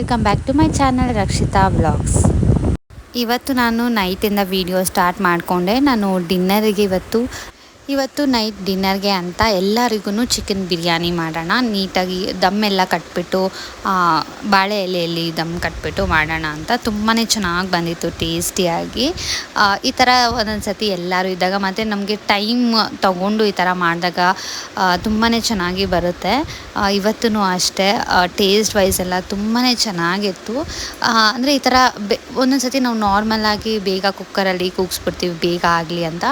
Welcome back to my channel Rakshita blogs ಇವತ್ತು ನಾನು ನೈಟಿಂದ video start ಮಾಡಿಕೊಂಡೆ. ನಾನು ಡಿನ್ನರಿಗೆ ಇವತ್ತು ಇವತ್ತು ನೈಟ್ ಡಿನ್ನರ್ಗೆ ಅಂತ ಎಲ್ಲರಿಗೂ ಚಿಕನ್ ಬಿರಿಯಾನಿ ಮಾಡೋಣ. ನೀಟಾಗಿ ದಮ್ಮೆಲ್ಲ ಕಟ್ಬಿಟ್ಟು ಬಾಳೆ ಎಲೆಯಲ್ಲಿ ದಮ್ ಕಟ್ಬಿಟ್ಟು ಮಾಡೋಣ ಅಂತ ತುಂಬಾ ಚೆನ್ನಾಗಿ ಬಂದಿತ್ತು ಟೇಸ್ಟಿಯಾಗಿ ಈ ಥರ ಒಂದೊಂದು ಸತಿ ಎಲ್ಲರೂ ಇದ್ದಾಗ ಮತ್ತು ನಮಗೆ ಟೈಮ್ ತಗೊಂಡು ಈ ಥರ ಮಾಡಿದಾಗ ತುಂಬಾ ಚೆನ್ನಾಗಿ ಬರುತ್ತೆ. ಇವತ್ತೂ ಅಷ್ಟೇ ಟೇಸ್ಟ್ ವೈಸ್ ಎಲ್ಲ ತುಂಬಾ ಚೆನ್ನಾಗಿತ್ತು. ಅಂದರೆ ಈ ಥರ ಬೆ ಒಂದೊಂದು ಸತಿ ನಾವು ನಾರ್ಮಲಾಗಿ ಬೇಗ ಕುಕ್ಕರಲ್ಲಿ ಕೂಗಿಸ್ಬಿಡ್ತೀವಿ, ಬೇಗ ಆಗಲಿ ಅಂತ.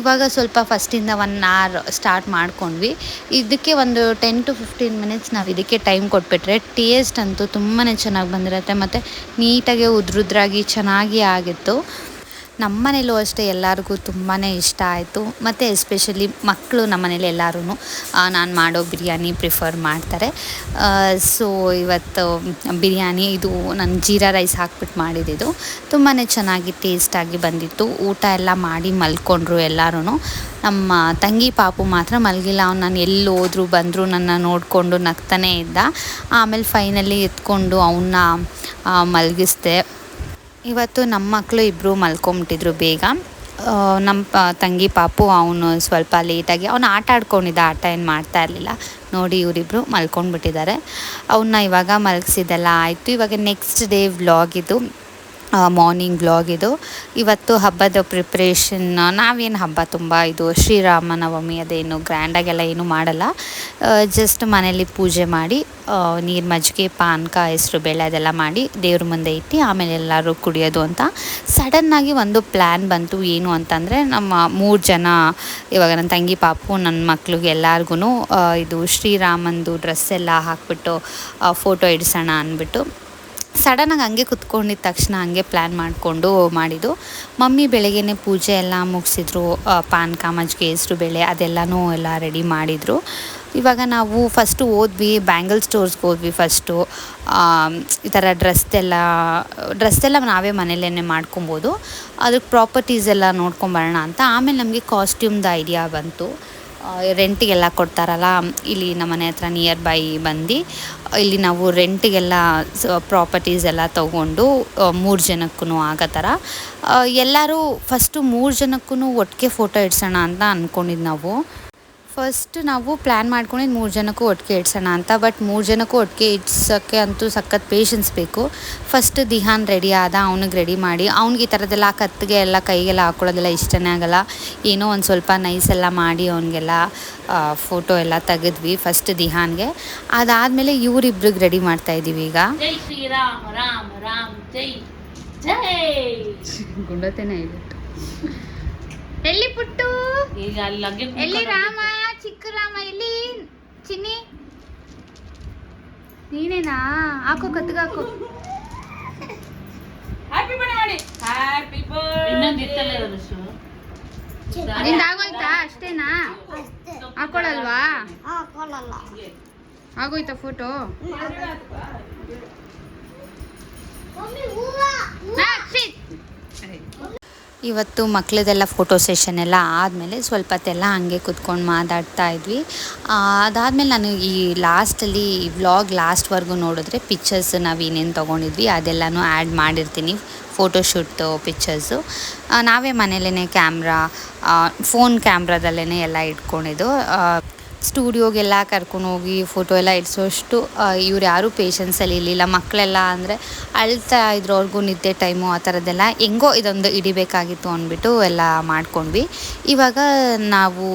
ಇವಾಗ ಸ್ವಲ್ಪ ಫಸ್ಟಿಂದ ಒನ್ ಅವರ್ ಸ್ಟಾರ್ಟ್ ಮಾಡ್ಕೊಂಡ್ವಿ. ಇದಕ್ಕೆ ಒಂದು ಟೆನ್ ಟು ಫಿಫ್ಟೀನ್ ಮಿನಿಟ್ಸ್ ನಾವು ಇದಕ್ಕೆ ಟೈಮ್ ಕೊಟ್ಬಿಟ್ರೆ ಟೇಸ್ಟ್ ಅಂತೂ ತುಂಬಾ ಚೆನ್ನಾಗಿ ಬಂದಿರುತ್ತೆ. ಮತ್ತು ನೀಟಾಗಿ ಉದ್ರುದ್ರಾಗಿ ಚೆನ್ನಾಗಿ ಆಗಿತ್ತು. ನಮ್ಮ ಮನೇಲೂ ಅಷ್ಟೇ ಎಲ್ಲರಿಗೂ ತುಂಬಾ ಇಷ್ಟ ಆಯಿತು. ಮತ್ತು ಎಸ್ಪೆಷಲಿ ಮಕ್ಕಳು ನಮ್ಮ ಮನೇಲಿ ಎಲ್ಲರೂ ನಾನು ಮಾಡೋ ಬಿರಿಯಾನಿ ಪ್ರಿಫರ್ ಮಾಡ್ತಾರೆ. ಸೊ ಇವತ್ತು ಬಿರಿಯಾನಿ, ಇದು ನಾನು ಜೀರಾ ರೈಸ್ ಹಾಕ್ಬಿಟ್ಟು ಮಾಡಿದ್ದು ತುಂಬಾ ಚೆನ್ನಾಗಿ ಟೇಸ್ಟಾಗಿ ಬಂದಿತ್ತು. ಊಟ ಎಲ್ಲ ಮಾಡಿ ಮಲ್ಕೊಂಡ್ರು ಎಲ್ಲರೂ ನಮ್ಮ ತಂಗಿ ಪಾಪು ಮಾತ್ರ ಮಲಗಿಲ್ಲ. ಅವ್ನು ನಾನು ಎಲ್ಲಿ ಹೋದ್ರು, ಬಂದರೂ ನನ್ನ ನೋಡಿಕೊಂಡು ನಗ್ತಾನೆ ಇದ್ದ. ಆಮೇಲೆ ಫೈನಲಿ ಎತ್ಕೊಂಡು ಅವನ್ನ ಮಲಗಿಸ್ದೆ. ಇವತ್ತು ನಮ್ಮ ಮಕ್ಕಳು ಇಬ್ಬರು ಮಲ್ಕೊಂಬಿಟ್ಟಿದ್ರು ಬೇಗ. ನಮ್ಮ ತಂಗಿ ಪಾಪು ಅವನು ಸ್ವಲ್ಪ ಲೇಟಾಗಿ, ಅವನು ಆಟ ಆಡ್ಕೊಂಡಿದ್ದ, ಆಟ ಏನು ಮಾಡ್ತಾ ಇರಲಿಲ್ಲ. ನೋಡಿ ಇವರಿಬ್ಬರು ಮಲ್ಕೊಂಡ್ಬಿಟ್ಟಿದ್ದಾರೆ. ಅವನ್ನ ಇವಾಗ ಮಲಗಿಸಿದೆಲ್ಲ ಆಯಿತು. ಇವಾಗ next day vlog morning blog ಇದು. ಇವತ್ತು ಹಬ್ಬದ ಪ್ರಿಪ್ರೇಷನ್ ನಾವೇನು ಹಬ್ಬ ತುಂಬ ಇದು ಶ್ರೀರಾಮನವಮಿ ಅದೇನು ಗ್ರ್ಯಾಂಡಾಗೆಲ್ಲ ಏನು ಮಾಡಲ್ಲ. ಜಸ್ಟ್ ಮನೇಲಿ ಪೂಜೆ ಮಾಡಿ ನೀರು ಮಜ್ಜಿಗೆ ಪಾನಕ ಹೆಸರು, ಬೇಳೆ ಅದೆಲ್ಲ ಮಾಡಿ ದೇವ್ರ ಮುಂದೆ ಇಟ್ಟು ಆಮೇಲೆ ಎಲ್ಲರೂ ಕುಡಿಯೋದು ಅಂತ. ಸಡನ್ನಾಗಿ ಒಂದು ಪ್ಲ್ಯಾನ್ ಬಂತು ಏನು ಅಂತಂದರೆ ನಮ್ಮ ಮೂರು ಜನ, ಇವಾಗ ನನ್ನ ತಂಗಿ ಪಾಪು ನನ್ನ ಮಕ್ಳಿಗೆ ಎಲ್ಲರಿಗೂ ಇದು ಶ್ರೀರಾಮಂದು ಡ್ರೆಸ್ ಎಲ್ಲ ಹಾಕ್ಬಿಟ್ಟು ಫೋಟೋ ಹಿಡ್ಸೋಣ ಅಂದ್ಬಿಟ್ಟು ಸಡನ್ನಾಗಿ ಹಂಗೆ ಕುತ್ಕೊಂಡಿದ್ದ ತಕ್ಷಣ ಹಂಗೆ ಪ್ಲ್ಯಾನ್ ಮಾಡಿಕೊಂಡು ಮಾಡಿದ್ದು. ಮಮ್ಮಿ ಬೆಳಗ್ಗೆನೆ ಪೂಜೆ ಎಲ್ಲ ಮುಗಿಸಿದ್ರು ಪಾನಕ ಮಜ್ಜಿಗೆ ಹೆಸ್ರು ಬೇಳೆ ಅದೆಲ್ಲನೂ ಎಲ್ಲ ರೆಡಿ ಮಾಡಿದರು. ಇವಾಗ ನಾವು ಫಸ್ಟು ಹೋದ್ವಿ ಬ್ಯಾಂಗಲ್ ಸ್ಟೋರ್ಸ್ಗೆ ಹೋದ್ವಿ ಫಸ್ಟು ಈ ಥರ ಡ್ರೆಸ್ದೆಲ್ಲ ಡ್ರೆಸ್ದೆಲ್ಲ ನಾವೇ ಮನೇಲೇ ಮಾಡ್ಕೊಬೋದು. ಅದಕ್ಕೆ ಪ್ರಾಪರ್ಟೀಸ್ ಎಲ್ಲ ನೋಡ್ಕೊಂಬರೋಣ ಅಂತ. ಆಮೇಲೆ ನಮಗೆ ಕಾಸ್ಟ್ಯೂಮ್ದು ಐಡಿಯಾ ಬಂತು. ರೆಂಟಿಗೆಲ್ಲ ಕೊಡ್ತಾರಲ್ಲ, ಇಲ್ಲಿ ನಮ್ಮ ಮನೆ ಹತ್ರ ನಿಯರ್ ಬೈ ಬಂದು, ಇಲ್ಲಿ ನಾವು ರೆಂಟಿಗೆಲ್ಲ ಪ್ರಾಪರ್ಟೀಸ್ ಎಲ್ಲ ತೊಗೊಂಡು ಮೂರು ಜನಕ್ಕೂ ಆಗೋ ಥರ. ಎಲ್ಲರೂ ಫಸ್ಟು ಮೂರು ಜನಕ್ಕೂ ಒಟ್ಟಿಗೆ ಫೋಟೋ ಇಡ್ಸೋಣ ಅಂತ ಅಂದ್ಕೊಂಡಿದ್ದು ನಾವು. ಫಸ್ಟ್ ನಾವು ಪ್ಲ್ಯಾನ್ ಮಾಡ್ಕೊಂಡಿದ್ದು ಮೂರು ಜನಕ್ಕೂ ಒಟ್ಟಿಗೆ ಇಡ್ಸೋಣ ಅಂತ ಬಟ್ ಮೂರು ಜನಕ್ಕೂ ಒಟ್ಟಿಗೆ ಇಡ್ಸೋಕ್ಕೆ ಅಂತೂ ಸಖತ್ ಪೇಷನ್ಸ್ ಬೇಕು. ಫಸ್ಟ್ ದಿಹಾನ್ ರೆಡಿ ಆದ ಅವ್ನಿಗೆ ರೆಡಿ ಮಾಡಿ ಅವ್ನಿಗೆ ಈ ಥರದ್ದೆಲ್ಲ ಕತ್ತಿಗೆ ಎಲ್ಲ ಕೈಗೆಲ್ಲ ಹಾಕೊಳ್ಳೋದೆಲ್ಲ ಇಷ್ಟನೇ ಆಗಲ್ಲ. ಏನೋ ಒಂದು ಸ್ವಲ್ಪ ನೈಸ್ ಎಲ್ಲ ಮಾಡಿ ಅವನಿಗೆಲ್ಲ ಫೋಟೋ ಎಲ್ಲ ತೆಗೆದ್ವಿ ಫಸ್ಟ್ ದಿಹಾನ್ಗೆ. ಅದಾದಮೇಲೆ ಇವರಿಬ್ರಿಗೆ ರೆಡಿ ಮಾಡ್ತಾ ಇದ್ದೀವಿ ಈಗ. ಜೈ ಶ್ರೀರಾಮ ರಾಮ ರಾಮ ಜೈ ಜೈ. ಗುಂಡತೆನೇ ಎಲ್ಲಿ ಪುಟ್ಟು? ಈಗ ಅಲ್ಲಿ ರಾಮ? ಚಿಕ್ಕ ರಾಮ ಎಲ್ಲಿ ಚಿನ್ನಿ. ನೀನೇನಾ? ಹಾಕೋ ಕತ್ಗಾಕೋ ಹ್ಯಾಪಿ ಬರ್ಡೇ ಮಾಡಿ ಹ್ಯಾಪಿ ಬರ್ಡೇ ಇನ್ನೊಂದು ಇತ್ತಲ್ಲ ಇರೋದು ಶೂ? ನಿಂದ ಆಗೋಯ್ತಾ? ಅಷ್ಟೇನಾ? ಹಾಕೊಳಲ್ವಾ ಆಗೋಯ್ತಾ ಫೋಟೋ ಇವತ್ತು ಮಕ್ಕಳದೆಲ್ಲ ಫೋಟೋ ಸೆಷನ್ ಎಲ್ಲ ಆದಮೇಲೆ ಸ್ವಲ್ಪ ಹೊತ್ತೆಲ್ಲ ಹಂಗೆ ಕುತ್ಕೊಂಡು ಮಾತಾಡ್ತಾ ಇದ್ವಿ. ಅದಾದಮೇಲೆ ನಾನು ಈ ಲಾಸ್ಟಲ್ಲಿ ಈ ವ್ಲಾಗ್ ಲಾಸ್ಟ್ವರೆಗೂ ನೋಡಿದ್ರೆ ಪಿಕ್ಚರ್ಸ್ ನಾವು ಏನೇನು ತೊಗೊಂಡಿದ್ವಿ ಅದೆಲ್ಲನೂ ಆ್ಯಡ್ ಮಾಡಿರ್ತೀನಿ ಫೋಟೋಶೂಟ್ ಪಿಕ್ಚರ್ಸು ನಾವೇ ಮನೇಲೇ ಕ್ಯಾಮ್ರಾ ಫೋನ್ ಕ್ಯಾಮ್ರಾದಲ್ಲೇ ಎಲ್ಲ ಇಟ್ಕೊಂಡಿದ್ದು. ಸ್ಟುಡಿಯೋಗೆಲ್ಲ ಕರ್ಕೊಂಡು ಹೋಗಿ ಫೋಟೋ ಎಲ್ಲ ಇಡಿಸೋಷ್ಟು ಇವ್ರು ಯಾರೂ ಪೇಷನ್ಸಲ್ಲಿ ಇರಲಿಲ್ಲ. ಮಕ್ಕಳೆಲ್ಲ ಅಂದರೆ ಅಳ್ತಾ ಇದ್ರು ಅವ್ರಿಗೂ ನಿದ್ದೆ ಟೈಮು ಆ ಥರದ್ದೆಲ್ಲ ಹೆಂಗೋ ಇದೊಂದು ಹಿಡಿಬೇಕಾಗಿತ್ತು ಅಂದ್ಬಿಟ್ಟು ಎಲ್ಲ ಮಾಡ್ಕೊಂಡ್ವಿ. ಇವಾಗ ನಾವು,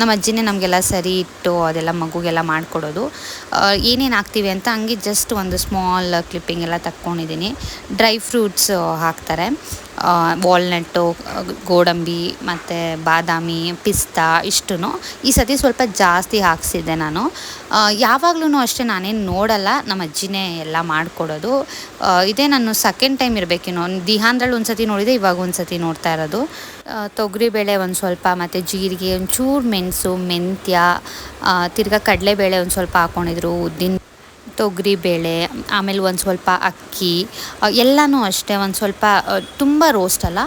ನಮ್ಮ ಅಜ್ಜಿನೇ ನಮಗೆಲ್ಲ ಸರಿ ಇಟ್ಟು ಅದೆಲ್ಲ ಮಗುಗೆಲ್ಲ ಮಾಡಿಕೊಡೋದು. ಏನೇನು ಹಾಕ್ತೀವಿ ಅಂತ ಹಂಗೆ ಜಸ್ಟ್ ಒಂದು ಸ್ಮಾಲ್ ಕ್ಲಿಪ್ಪಿಂಗ್ ಎಲ್ಲ ತಕ್ಕೊಂಡಿದ್ದೀನಿ. ಡ್ರೈ ಫ್ರೂಟ್ಸ್ ಹಾಕ್ತಾರೆ. ವಾಲ್ನಟ್ಟು ಗೋಡಂಬಿ, ಮತ್ತು ಬಾದಾಮಿ, ಪಿಸ್ತಾ ಇಷ್ಟು ಈ ಸತಿ ಸ್ವಲ್ಪ ಜಾಸ್ತಿ ಹಾಕ್ಸಿದ್ದೆ ನಾನು. ಯಾವಾಗಲೂ ಅಷ್ಟೇ ನಾನೇನು ನೋಡಲ್ಲ, ನಮ್ಮ ಅಜ್ಜಿನೇ ಎಲ್ಲ ಮಾಡಿಕೊಡೋದು. ಇದೇ ನಾನು ಸೆಕೆಂಡ್ ಟೈಮ್ ಇರಬೇಕೇನೋ ದಿಹಾಂದ್ರಲ್ಲಿ ಒಂದು ಸತಿ ನೋಡಿದೆ, ಇವಾಗ ಒಂದು ಸತಿ ನೋಡ್ತಾ ಇರೋದು. ತೊಗರಿಬೇಳೆ ಒಂದು ಸ್ವಲ್ಪ, ಮತ್ತು ಜೀರಿಗೆ, ಒಂಚೂರು ಮೆಣಸು, ಮೆಂತ್ಯ ತಿರ್ಗಾ ಕಡಲೆಬೇಳೆ ಒಂದು ಸ್ವಲ್ಪ ಹಾಕ್ಕೊಂಡಿದ್ರು ಉದ್ದಿನ ತೊಗರಿಬೇಳೆ ಆಮೇಲೆ ಒಂದು ಸ್ವಲ್ಪ ಅಕ್ಕಿ ಎಲ್ಲನೂ ಅಷ್ಟೇ, ಒಂದು ಸ್ವಲ್ಪ ತುಂಬ ರೋಸ್ಟ್ ಅಲ್ಲ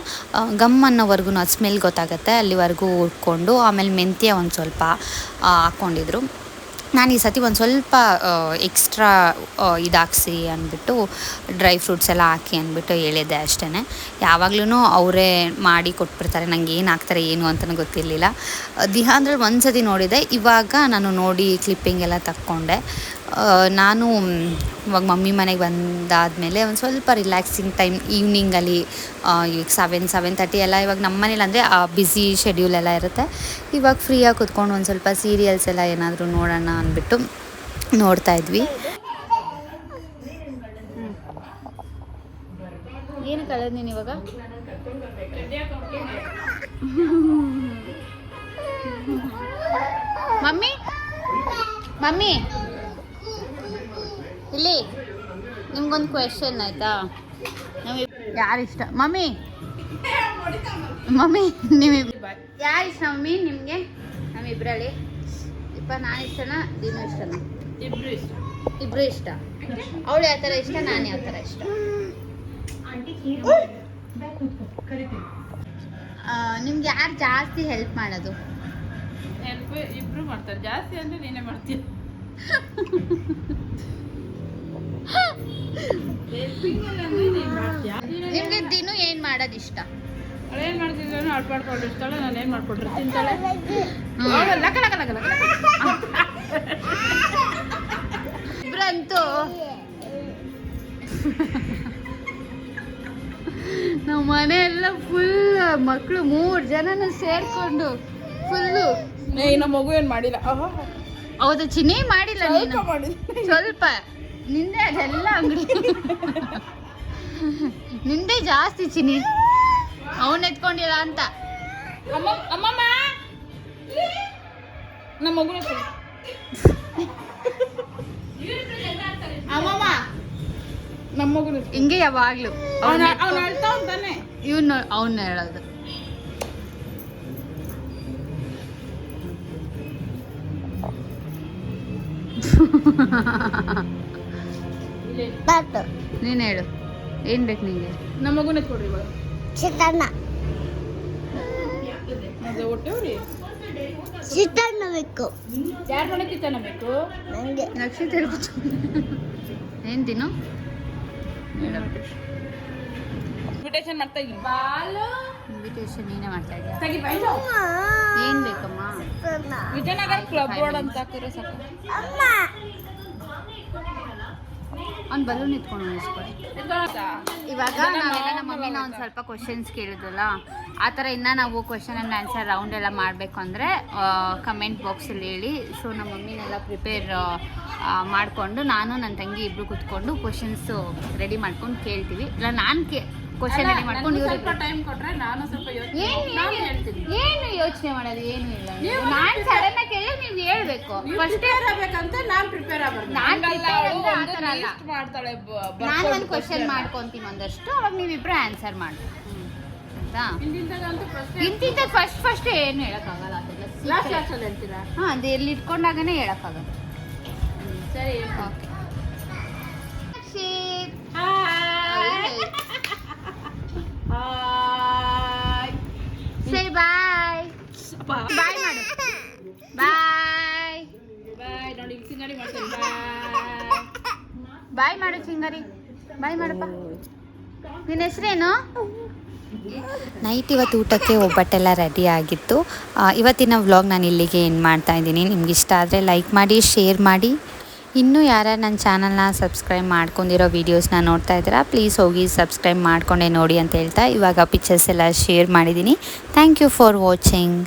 ಗಮ್ ಅನ್ನೋವರೆಗೂ ಅದು ಸ್ಮೆಲ್ ಗೊತ್ತಾಗುತ್ತೆ, ಅಲ್ಲಿವರೆಗೂ ಹುರ್ಕೊಂಡು, ಆಮೇಲೆ ಮೆಂತ್ಯ ಒಂದು ಸ್ವಲ್ಪ ಹಾಕ್ಕೊಂಡಿದ್ರು. ನಾನು ಈ ಸತಿ ಒಂದು ಸ್ವಲ್ಪ ಎಕ್ಸ್ಟ್ರಾ ಇದಾಕ್ಸಿ ಅಂದ್ಬಿಟ್ಟು ಡ್ರೈ ಫ್ರೂಟ್ಸ್ ಎಲ್ಲ ಹಾಕಿ ಅಂದ್ಬಿಟ್ಟು ಹೇಳಿದ್ದೆ ಅಷ್ಟೇ ಯಾವಾಗ್ಲೂ ಅವರೇ ಮಾಡಿ ಕೊಟ್ಬಿಡ್ತಾರೆ, ನಂಗೆ ಏನು ಹಾಕ್ತಾರೆ, ಏನು ಅಂತಲೂ ಗೊತ್ತಿರಲಿಲ್ಲ. ದಿಹಾ ಅಂದರೆ ಒಂದು ಸತಿ ನೋಡಿದೆ, ಇವಾಗ ನಾನು ನೋಡಿ ಕ್ಲಿಪ್ಪಿಂಗ್ ಎಲ್ಲ ತಕ್ಕೊಂಡೆ. ನಾನು ಇವಾಗ ಮಮ್ಮಿ ಮನೆಗೆ ಬಂದಾದಮೇಲೆ ಒಂದು ಸ್ವಲ್ಪ ರಿಲ್ಯಾಕ್ಸಿಂಗ್ ಟೈಮ್ ಈವ್ನಿಂಗಲ್ಲಿ ಈಗ ಸೆವೆನ್ ಸೆವೆನ್ ತರ್ಟಿ ಎಲ್ಲ ಇವಾಗ ನಮ್ಮ ಮನೇಲಿ ಅಂದರೆ ಬ್ಯುಸಿ ಶೆಡ್ಯೂಲ್ ಎಲ್ಲ ಇರುತ್ತೆ. ಇವಾಗ ಫ್ರೀಯಾಗಿ ಕುತ್ಕೊಂಡು ಒಂದು ಸ್ವಲ್ಪ ಸೀರಿಯಲ್ಸ್ ಎಲ್ಲ ಏನಾದರೂ ನೋಡೋಣ ಅಂದ್ಬಿಟ್ಟು ನೋಡ್ತಾ ಇದ್ವಿ. ಏನು ಕಳೆದ ನೀನು ಇವಾಗ? ಮಮ್ಮಿ? ಮಮ್ಮಿ? ಇಲ್ಲಿ ನಿಮ್ಗೊಂದು ಕ್ವೆಶನ್ ಆಯ್ತಾ? ನಮಗೆ ಯಾರು ಇಷ್ಟ? ಮಮ್ಮಿ? ಮಮ್ಮಿ ನೀವು ಯಾರು ಇಷ್ಟ ಮಮ್ಮಿ ನಿಮಗೆ? ನಮ್ಮಿಬ್ಬರಲ್ಲಿ ಇಪ್ಪ ನಾನು ಇಷ್ಟನಾ? ನೀನು ಇಷ್ಟನಾ? ಇಬ್ರು ಇಷ್ಟ. ಇಬ್ರು ಇಷ್ಟ. ಅವಳು ಯಾವ ಥರ ಇಷ್ಟ ನಾನು ಯಾವ ಥರ ಇಷ್ಟ? ನಿಮ್ಗೆ ಯಾರು ಜಾಸ್ತಿ ಹೆಲ್ಪ್ ಮಾಡೋದು? ಹೆಲ್ಪ್ ಇಬ್ರು ಮಾಡ್ತಾರೆ. ಜಾಸ್ತಿ ಅಂದ್ರೆ ನೀನೇ ಮಾಡ್ತೀಯ. ನಿಮ್ಗೆ ದಿನ ಏನು ಮಾಡೋದು ಇಷ್ಟ ಅವಳು ಏನ್ ಮಾಡ್ತಿದ್ದಾಳೆ ಆಟ ಮಾಡ್ಕೊಂಡಿರ್ತಾಳೆ ನಾನು ಏನ್ ಮಾಡ್ಕೊಟ್ರೆ? ತಿಂತಾಳೆ? ಲಕ ಲಕ ಲಕ ಲಕ. ಇಬ್ರಂತೂ. ನಮ್ಮ ಮನೆ ಎಲ್ಲ ಫುಲ್ ಮಕ್ಕಳು ಮೂರು ಜನನ ಸೇರ್ಕೊಂಡು ಫುಲ್ಲು ನಮ್ಮ ಮಗು ಏನ್ ಮಾಡಿಲ್ಲ? ಹೌದು ಚಿನ್ನಿ ಮಾಡಿಲ್ಲ ನೀನು. ಸ್ವಲ್ಪ. ನಿಂದೆ ಅದೆಲ್ಲ ಅಂಗಡಿ. ನಿಂದೆ ಜಾಸ್ತಿ ಚಿನಿ ಅವನ್ ಎತ್ಕೊಂಡಿಲ್ಲ ಅಂತ. ಅಮ್ಮ ಅಮ್ಮಮ್ಮ. ನಮ್ಮ ಮಗು. ಅಮ್ಮಮ್ಮ. ನಮ್ಮ ಮಗು ಹಿಂಗೆ ಯಾವಾಗ್ಲೂ. ಅವನ ಅವ್ನ ಹೇಳ್ತಾ ಅವನ್ನ ಹೇಳೋದು. ನೀನ್ ಹೇಳು. ಏನು ಬೇಕು ನಿಂಗೆ? ನಮ್ಮ ಮಗುನ ಕೊಡ್ರಿ ಇವಾಗ. ಚಿತ್ರಾನ್ನ. ಅದೇ ಹೊಟ್ಟೆ ಉರಿ? ಚಿತ್ರಾನ್ನ ಬೇಕು. ಯಾರ ಮನೆ ಚಿತ್ರಾನ್ನ ಬೇಕು? ನನಗೆ ನಕ್ಷತ್ರ ಹೇಳ್ಬಿಟ್ಟು. ಏನ್ ತಿನ್ನು? ಇನ್ವಿಟೇಷನ್ ಮಾಡ್ತಾ ಇದ್ದೀನಿ. ಬಾಲು. ಇನ್ವಿಟೇಷನ್ ನೀನೇ ಮಾಡ್ತಾ ಏನ್ ಬೇಕಮ್ಮ? ವಿಜಯನಗರ ಕ್ಲಬ್ ಬೋರ್ಡ್ ಅಂತ ಹಾಕಿದ್ರೆ ಸಾಕು. ಅಮ್ಮ. ಅವ್ನು ಬಲೂನ್ ಇಟ್ಕೊಂಡು ಇಸ್ಕೊಳ್ಳಿ ಇವಾಗ ನಾವೆಲ್ಲ ನಮ್ಮ ಮಮ್ಮಿನ ಒಂದು ಸ್ವಲ್ಪ ಕ್ವಶನ್ಸ್ ಕೇಳಿದ್ವಲ್ಲ ಆ ಥರ ಇನ್ನೂ ನಾವು ಕ್ವಶನ್ ಆ್ಯಂಡ್ ಆನ್ಸರ್ ರೌಂಡ್ ಎಲ್ಲ ಮಾಡಬೇಕು ಅಂದರೆ ಕಮೆಂಟ್ ಬಾಕ್ಸಲ್ಲಿ ಹೇಳಿ. ಸೊ ನಮ್ಮ ಮಮ್ಮಿನೆಲ್ಲ ಪ್ರಿಪೇರ್ ಮಾಡಿಕೊಂಡು ನಾನು ನನ್ನ ತಂಗಿ ಇಬ್ಬರು ಕೂತ್ಕೊಂಡು ಕ್ವಶನ್ಸು ರೆಡಿ ಮಾಡ್ಕೊಂಡು ಕೇಳ್ತೀವಿ. ಇಲ್ಲ ನಾನು ಕೇ ಕ್ವಶನ್ ರೆಡಿ ಮಾಡ್ಕೊಂಡು ಸ್ವಲ್ಪ ಟೈಮ್ ಕೊಟ್ರೆ ನಾನು ಸ್ವಲ್ಪ ಯೋಚನೆ ಏನು ನಾನು ಹೇಳ್ತೀನಿ. ಏನು ಯೋಚನೆ ಮಾಡೋದು? ಏನು ಇಲ್ಲ. ನೀವು ನಾನು ಸಡನ್ ಆಗಿ ಕೇಳಿ ನೀವು ಹೇಳ್ಬೇಕು. ಫಸ್ಟ್ ಆಗ್ಬೇಕಂತ ನಾನ್ ಪ್ರಿಪೇರ್ ಆಗ್ಬಾರ್ದು. ನಾನ್ ಅಲ್ಲ. ಮಾಡ್ತಾಳೆ ನಾನು ಒಂದು ಕ್ವಶನ್ ಮಾಡ್ಕೊಂತೀನಿ ಒಂದಷ್ಟು. ಅವಾಗ ನೀವಿಬ್ರು ಆನ್ಸರ್ ಮಾಡಿ. ಆಯ್ತಾ? first ಇಂತಿಂತ ಫಸ್ಟ್ ಫಸ್ಟ್ ಏನು ಹೇಳಕ್ಕಾಗಲ್ಲ ಅದೆಲ್ಲ ಹೇಳ್ತೀರಾ? ಹಾಂ ಅದು ಎಲ್ಲಿ ಇಟ್ಕೊಂಡಾಗನೇ ಹೇಳಕ್ಕಾಗಲ್ಲ. ಸರಿ ಓಕೆ ಬಾಯ್ ಮಾಡು. ಬಾಯ್. ಬಾಯ್ ನೋಡಿ ಮಾಡ್ತೀನಿ. ಬಾಯ್. ಮಾಡು ಚಿಂಗರಿ ಬಾಯ್ ಮಾಡಪ್ಪ. ನಿನ್ನ ಹೆಸರೇನು? ನೈಟ್ ಇವತ್ತು ಊಟಕ್ಕೆ ಒಬ್ಬಟ್ಟೆಲ್ಲ ರೆಡಿ ಆಗಿತ್ತು. ಇವತ್ತಿನ ವ್ಲಾಗ್ ನಾನು ಇಲ್ಲಿಗೆ ಏನು ಮಾಡ್ತಾ ಇದ್ದೀನಿ. ನಿಮ್ಗೆ ಇಷ್ಟ ಆದರೆ ಲೈಕ್ ಮಾಡಿ ಶೇರ್ ಮಾಡಿ. ಇನ್ನೂ ಯಾರ್ಯಾರು ನನ್ನ ಚಾನಲ್ನ ಸಬ್ಸ್ಕ್ರೈಬ್ ಮಾಡ್ಕೊಂಡಿರೋ ವೀಡಿಯೋಸ್ನ ನೋಡ್ತಾ ಇದ್ದೀರಾ ಪ್ಲೀಸ್ ಹೋಗಿ ಸಬ್ಸ್ಕ್ರೈಬ್ ಮಾಡ್ಕೊಂಡೆ ನೋಡಿ ಅಂತ ಹೇಳ್ತಾ ಇವಾಗ ಪಿಕ್ಚರ್ಸ್ ಎಲ್ಲ ಶೇರ್ ಮಾಡಿದ್ದೀನಿ. Thank you for watching